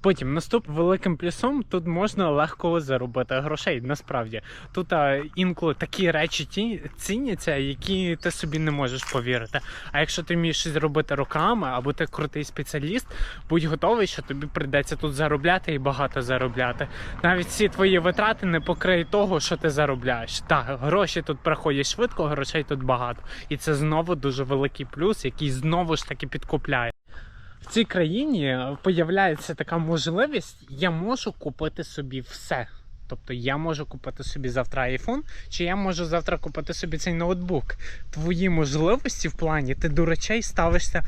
Потім наступним великим плюсом тут можна легко заробити грошей. Насправді тут а, інколи такі речі ті, ціняться, які ти собі не можеш повірити. А якщо ти вмієш щось зробити роками, або ти крутий спеціаліст, будь готовий, що тобі прийдеться тут заробляти і багато заробляти. Навіть всі твої витрати не покриють того, що ти заробляєш. Так, гроші тут приходять швидко, грошей тут багато, і це знову дуже великий плюс, який знову ж таки підкупляє. В цій країні появляється така можливість, я можу купити собі все. Тобто я можу купити собі завтра iPhone, чи я можу завтра купити собі цей ноутбук. Твої можливості в плані ти до речей ставишся.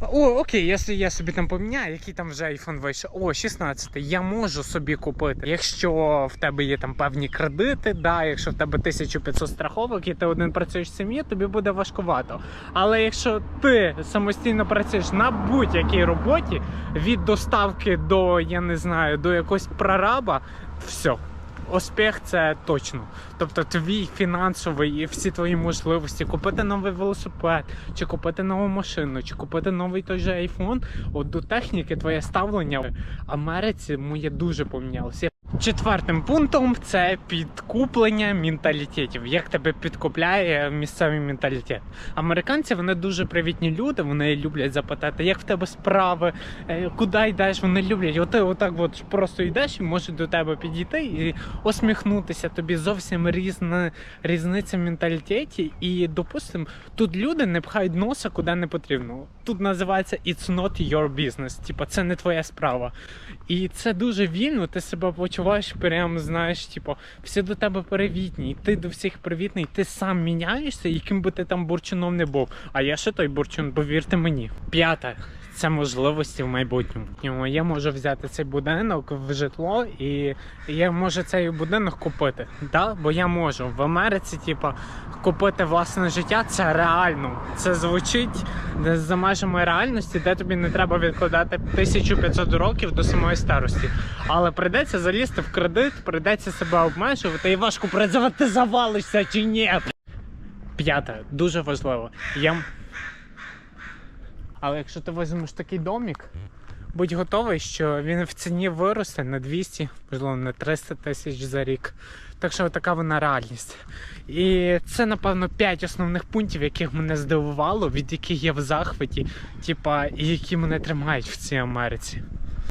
О, окей, якщо я собі там поміняю, який там вже iPhone вийшов. О, 16, я можу собі купити. Якщо в тебе є там певні кредити, да, якщо в тебе 1500 страховок і ти один працюєш в сім'ї, тобі буде важкувато. Але якщо ти самостійно працюєш на будь-якій роботі, від доставки до я не знаю, до якогось прораба, все. Успіх це точно. Тобто твій фінансовий і всі твої можливості купити новий велосипед, чи купити нову машину, чи купити новий той же айфон. От до техніки твоє ставлення в Америці моє дуже помінялося. Четвертим пунктом це підкуплення менталітетів. Як тебе підкупляє місцевий менталітет? Американці вони дуже привітні люди. Вони люблять запитати, як в тебе справи, е, куди йдеш. Вони люблять. От ти отак, от просто йдеш і можуть до тебе підійти і усміхнутися. Тобі зовсім різна різниця в менталітеті. І допустимо, тут люди не пхають носа куди не потрібно. Тут називається It's not your business. Типа це не твоя справа. І це дуже вільно. Ти себе почуваєш прям, знаєш, типу, всі до тебе привітні, ти до всіх привітний, ти сам міняєшся, яким би ти там бурчуном не був. А я ще той бурчун, повірте мені. П'яте. Це можливості в майбутньому. Я можу взяти цей будинок в житло, і я можу цей будинок купити. Да? Бо я можу в Америці, типу, купити власне життя. Це реально. Це звучить за межами реальності, де тобі не треба відкладати 1500 років до самої старості. Але прийдеться залізти в кредит, прийдеться себе обмежувати і важко працювати, ти завалишся чи ні. П'яте, дуже важливо. Я... Але якщо ти візьмеш такий домик, будь готовий, що він в ціні виросте на 200, можливо, на 300 тисяч за рік. Так що така вона реальність. І це, напевно, 5 основних пунктів, яких мене здивувало, від яких я в захваті, типа, і які мене тримають в цій Америці.